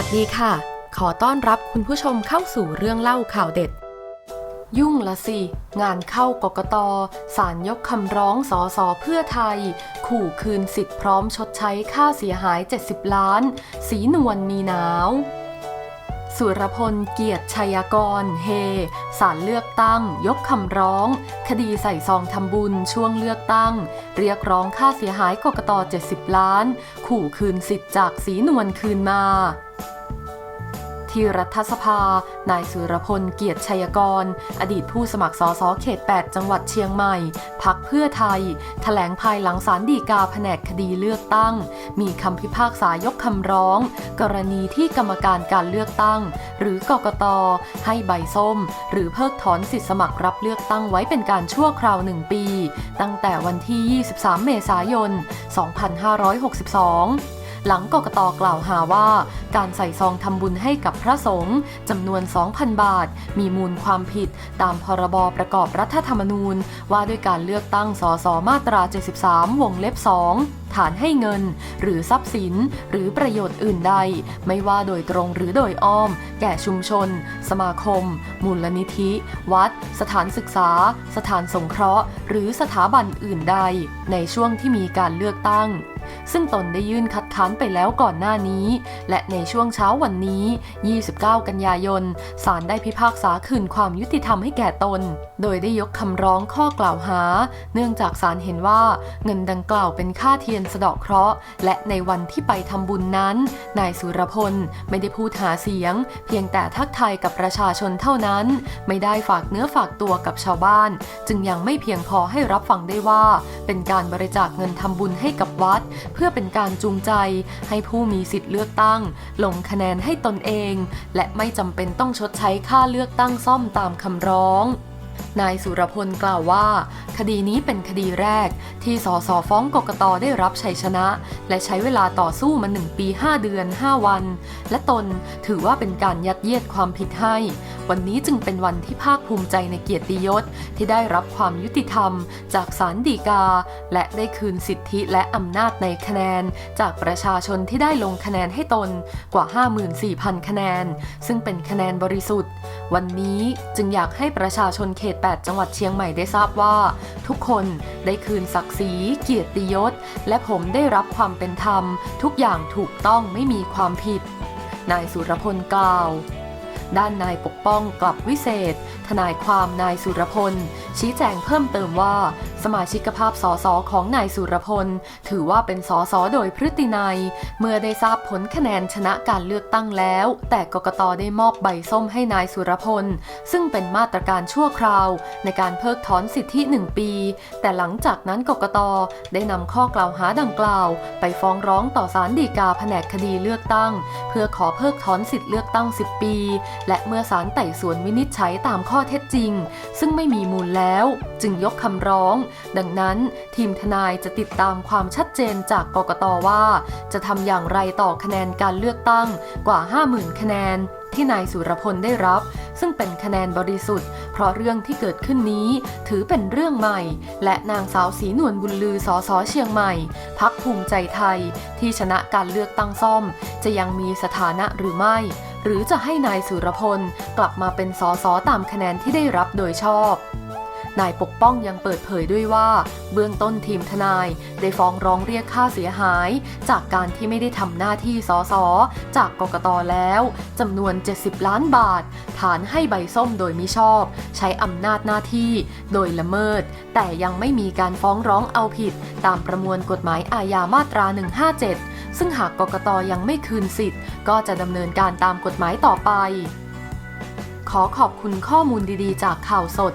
ัสดีค่ะ ขอต้อนรับคุณผู้ชมเข้าสู่เรื่องเล่าข่าวเด็ด ยุ่งละสิ งานเข้ากกตศาลยกคำร้องสอสอเพื่อไทย ขู่คืนสิทธิ์พร้อมชดใช้ค่าเสียหาย 70 ล้าน สีนวลมีหนาวสุรพลเกียรติชัยกร เฮ สารเลือกตั้ง ยกคำร้อง คดีใส่ซองทำบุญช่วงเลือกตั้ง เรียกร้องค่าเสียหายกกต 70 ล้าน ขู่คืนสิทธิ์จากสีนวลคืนมา ที่รัฐสภา นายสุรพลเกียรติชัยกร อดีตผู้สมัครสสเขต 8 จังหวัดเชียงใหม่ พักเพื่อไทยแถลงภายหลังศาลฎีกาแผนกคดีเลือกตั้ง มีคำพิพากษายกคำร้อง กรณีที่กรรมการการเลือกตั้ง หรือกกต ให้ใบส้ม หรือเพิกถอนสิทธิสมัครรับเลือกตั้งไว้เป็นการชั่วคราว1ปี ตั้งแต่วันที่ 23 เมษายน 2562 หลังกกตกล่าวหาว่า การใส่ซองทำบุญให้กับพระสงฆ์จำนวน 2,000 บาท มีมูลความผิด ตามพรบประกอบรัฐธรรมนูญ ว่าด้วยการเลือกตั้งสสมาตรา 73 วงเล็บ 2ฐานให้เงิน หรือทรัพย์สิน หรือประโยชน์อื่นใด ไม่ว่าโดยตรงหรือโดยอ้อม แก่ชุมชน สมาคม มูลนิธิ วัด สถานศึกษา สถานสงเคราะห์ หรือสถาบันอื่นใด ในช่วงที่มีการเลือกตั้ง ซึ่งตนได้ยื่นคัดค้านไปแล้วก่อนหน้านี้ และในช่วงเช้าวันนี้ 29 กันยายนศาลได้พิพากษาคืนความยุติธรรมให้แก่ตน โดยได้ยกคำร้องข้อกล่าวหา เนื่องจากศาลเห็นว่าเงินดังกล่าวเป็นค่าเทียนสะเดาะเคราะห์ และในวันที่ไปทำบุญนั้น นายสุรพลไม่ได้พูดหาเสียง เพียงแต่ทักทายกับประชาชนเท่านั้น ไม่ได้ฝากเนื้อฝากตัวกับชาวบ้าน จึงยังไม่เพียงพอให้รับฟังได้ว่า เป็นการบริจาคเงินทำบุญให้กับวัดพื่อเป็นการจูงใจ ให้ผู้มีสิทธิ์เลือกตั้ง ลงคะแนนให้ตนเอง และไม่จำเป็นต้องชดใช้ค่าเลือกตั้งซ่อมตามคำร้องนายสุรพลกล่าวว่า คดีนี้เป็นคดีแรก ที่สสฟ้องกกตได้รับชัยชนะ และใช้เวลาต่อสู้มา 1 ปี 5 เดือน 5 วัน และตนถือว่าเป็นการยัดเยียดความผิดให้ วันนี้จึงเป็นวันที่ภาคภูมิใจในเกียรติยศที่ได้รับความยุติธรรม จากศาลฎีกา และได้คืนสิทธิและอำนาจในคะแนน จากประชาชนที่ได้ลงคะแนนให้ตนกว่า 54,000 คะแนน ซึ่งเป็นคะแนนบริสุทธิ์ วันนี้จึงอยากให้ประชาชนเขต 8 จังหวัดเชียงใหม่ได้ทราบว่า ทุกคนได้คืนศักดิ์ศรีเกียรติยศ และผมได้รับความเป็นธรรม ทุกอย่างถูกต้องไม่มีความผิดนายสุรพลกล่าว ด้านนายปกป้องกลับวิเศษ ทนายความนายสุรพล ชี้แจงเพิ่มเติมว่า สมาชิกภาพสสของนายสุรพล ถือว่าเป็นสสโดยพฤตินัย เมื่อได้ทราบผลคะแนนชนะการเลือกตั้งแล้ว แต่กกตได้มอบใบส้มให้นายสุรพล ซึ่งเป็นมาตรการชั่วคราว ในการเพิกถอนสิทธิ 1 ปี แต่หลังจากนั้นกกตได้นำข้อกล่าวหาดังกล่าว ไปฟ้องร้องต่อศาลฎีกาแผนกคดีเลือกตั้ง เพื่อขอเพิกถอนสิทธิเลือกตั้ง 10 ปี และเมื่อศาลไต่สวนวินิจฉัยตามข้อเท็จจริง ซึ่งไม่มีมูลแล้ว จึงยกคำร้องดังนั้นทีมทนายจะติดตามความชัดเจนจากกกตว่า จะทำอย่างไรต่อคะแนนการเลือกตั้งกว่า 50,000 คะแนนที่นายสุรพลได้รับ ซึ่งเป็นคะแนนบริสุทธิ์ เพราะเรื่องที่เกิดขึ้นนี้ ถือเป็นเรื่องใหม่ และนางสาวศรีนวลบุญลือสอสอเชียงใหม่ พักภูมิใจไทย ที่ชนะการเลือกตั้งซ่อม จะยังมีสถานะหรือไม่ หรือจะให้นายสุรพล กลับมาเป็นสอสอตามคะแนนที่ได้รับโดยชอบ นายปกป้องยังเปิดเผยด้วยว่า เบื้องต้นทีมทนาย ได้ฟ้องร้องเรียกค่าเสียหาย จากการที่ไม่ได้ทำหน้าที่สสจากกกตแล้วจำนวน 70 ล้านบาท ฐานให้ใบส้มโดยมิชอบ ใช้อำนาจหน้าที่ โดยละเมิด แต่ยังไม่มีการฟ้องร้องเอาผิด ตามประมวลกฎหมายอาญามาตรา 157 ซึ่งหากกกตยังไม่คืนสิทธิ์ ก็จะดำเนินการตามกฎหมายต่อไป ขอขอบคุณข้อมูลดีๆ จากข่าวสด